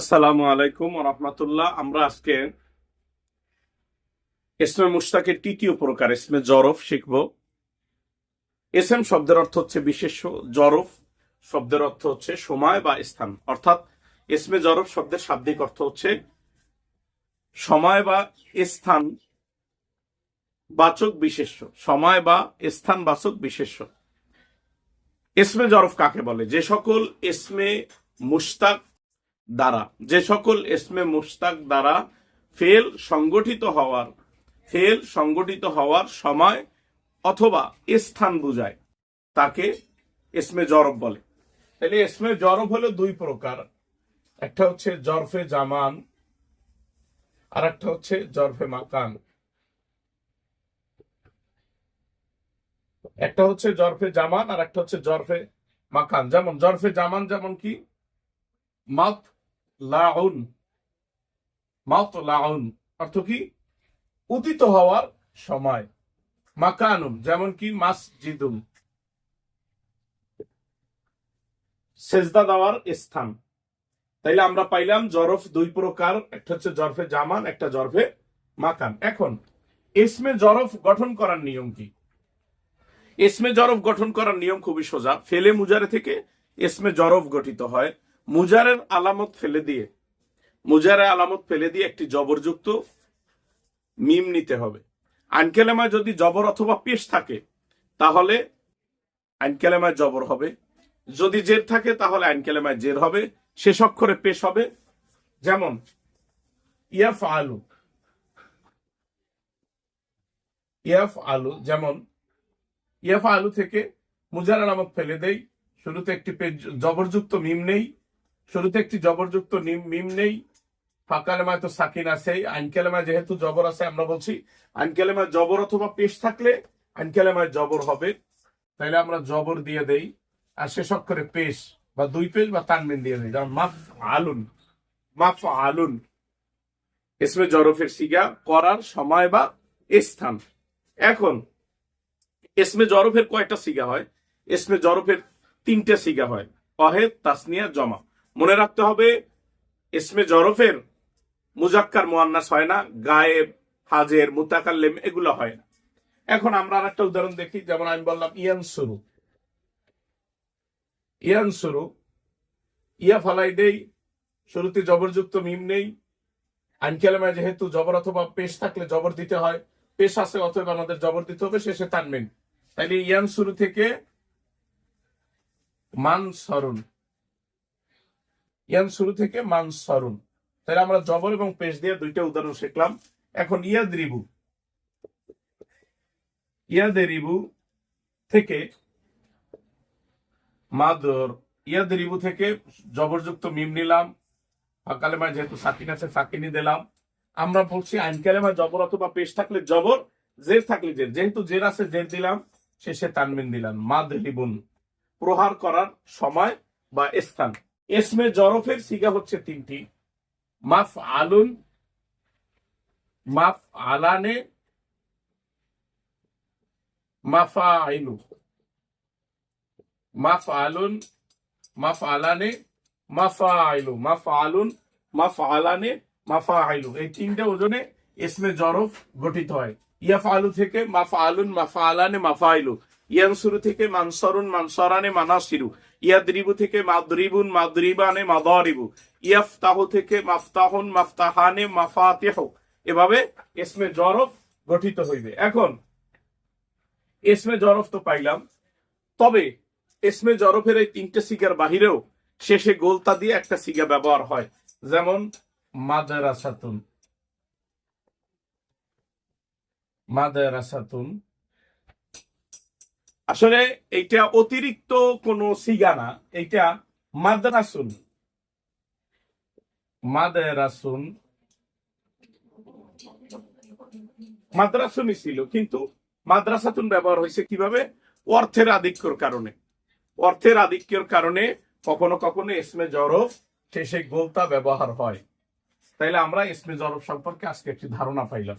আসসালামু আলাইকুম রহমতুল্লাহ। আমরা আজকে ইসমে মুশতাকের তৃতীয় প্রকার, ইসমে জরফ শিখব। এসএম শব্দের অর্থ হচ্ছে বিশেষ জরফ, শব্দের অর্থ হচ্ছে সময় বা স্থান। অর্থাৎ ইসমে জরফ শব্দের শাব্দিক অর্থ হচ্ছে সময় বা স্থান বাচক বিশেষ্য। সময় বা স্থান বাচক বিশেষ্য। ইসমে জরফ কাকে বলে? যে সকল ইসমে মুশতাক দ্বারা। যে সকল ইসমে মুশতাক দ্বারা ফেল সংগঠিত হওয়ার, ফেল সংগঠিত হওয়ার সময় অথবা স্থান বুঝায়, তাকে ইসমে জরফ বলে। তাহলে ইসমে জরফ হলো দুই প্রকার। একটা হচ্ছে জরফে জামান আর একটা হচ্ছে জরফে মাকান। একটা হচ্ছে জরফে জামান আর একটা হচ্ছে জরফে মাকান। যেমন জরফে জামান যেমন কি? মাত লাউন। মাত লাউন, অর্থ কি? উদিত হওয়ার সময়। মাকানুন, যেমন কি? মাসজিদুন। সেজদা দেওয়ার স্থান। তাইলে আমরা পাইলাম জরফ দুই প্রকার, একটা হচ্ছে জরফে জামান, একটা জরফে মাকান। এখন, ইসমে জরফ গঠন করার নিয়ম কি? ইসমে জরফ গঠন করার নিয়ম খুবই সোজা। ফেলে মুজারে থেকে ইসমে জরফ গঠিত হয়। মুজারের আলামত ফেলে দিয়ে, মুজারের আলামত ফেলে দিয়ে একটি জবরযুক্ত মিম নিতে হবে। আনকেলেমায় যদি জবর অথবা পেশ থাকে, তাহলে আইনকেলেমায় জবর হবে। যদি জের থাকে, তাহলে আইনকেলেমায় জের হবে। শেষ অক্ষরে পেশ হবে। যেমন ইয়াফ আলু ইয়াফ আলু যেমন ইয়াফা আলু থেকে মুজার আলামত ফেলে দেই। শুরুতে একটি জবরযুক্ত মিম নেই। শুরুতে একটি জবরযুক্ত মিম নেই। ফাঁকালেমায় তো সাকিন আছে আইনকালেমায় যেহেতু জবর আছে, আমরা বলছি আইনকালেমায় জবর অথবা পেশ থাকলে আইনকালেমায় জবর হবে। তাইলে আমরা জবর দিয়ে দেই আর শেষ অক্ষরে পেশ বা দুই পেশ বা তানমিন দিয়ে দেই। যেমন মাফ আলুন মাফ আলুন। ইসমে জরফের সিগা, করার সময় বা স্থান। এখন, ইসমে জরফের কয়টা সিগা হয়? ইসমে জরফের তিনটে সিগা হয়। অহেদ, তাসনিয়া, জমা। মনে রাখতে হবে, ইসমে জরফের মুজাক্কার মোয়ান্নাস হয় না, গায়েব, হাজের, মুতাকাল্লেম এগুলো হয় না। এখন আমরা আর একটা উদাহরণ দেখি, যেমন আমি বললাম ইয়ান শুরু ইয়ান শুরু ইয়া ফালাই দেই, শুরুতে জবরযুক্ত মিম নেই। আইনকালেমায় যেহেতু জবর অথবা পেশ থাকলে জবর দিতে হয়, পেশ আছে অথবা আমাদের জবর দিতে হবে, শেষে তানমিন তাইলে ইয়ান শুরু থেকে মান সরুন ইয়ান শুরু থেকে মান সরুন তাহলে আমরা জবর এবং পেশ দিয়ে দুইটা উদাহরণ শিখলাম। এখন ইয়াদ রিবু ইয়াদ রিবু থেকে মাদর। ইয়াদ রিবু থেকে জবরযুক্ত মিম নিলাম। কালেমায় যেহেতু সাকিন আছে সাকিনি দিলাম। আমরা বলছি আইন কালেমায় জবর অথবা পেশ থাকলে জবর, জের থাকলে জের। যেহেতু জের আছে, জের দিলাম, শেষে তানমিন দিলাম। মাদ রিবুন প্রহার করার সময় বা স্থান। এসমে জরফের সিগা হচ্ছে তিনটি। মাফ আলুন, মাফ আলানে, মাফা আইলু মাফ আলুন, মাফ আলানে, মাফা আইলু মাফ আলুন, মাফ আলানে, মাফা আইলু এই তিনটে ওজনে এসমে জরফ গঠিত হয়। ইয়াফ আলু থেকে মাফা আলুন, মাফা আলানে, মাফা আইলু ইয়ানসুরু থেকে মানসরুন মানসরানে মানাসিরু। ইয়াদরিবু থেকে মাদ্রিবুন মাদ্রিবানে মাদারিবু। ইয়াফতাহু থেকে মাফতাহুন মাফতাহানে মাফাতিহ। এভাবে ইসমে জরফ গঠিত হইবে। এখন, ইসমে জরফ তো পাইলাম। তবে, ইসমে জরফের এই তিনটে সিগার বাহিরেও শেষে গোলতা দিয়ে একটা সিগা ব্যবহার হয়। যেমন, মাদারাসাতুন। মাদারাসাতুন আসলে এইটা অতিরিক্ত কোন সিগা না, এইটা মাদ্রাসুন। মাদ্রাসুন। মাদ্রাসুনই ছিল, কিন্তু মাদ্রাসাতুন ব্যবহার হয়েছে কীভাবে? অর্থের আধিক্যর কারণে। অর্থের আধিক্যর কারণে কখনো কখনো ইসমে জরফ শেষে গোলতা ব্যবহার হয়। তাইলে আমরা ইসমে জরফ সম্পর্কে আজকে একটি ধারণা পাইলাম।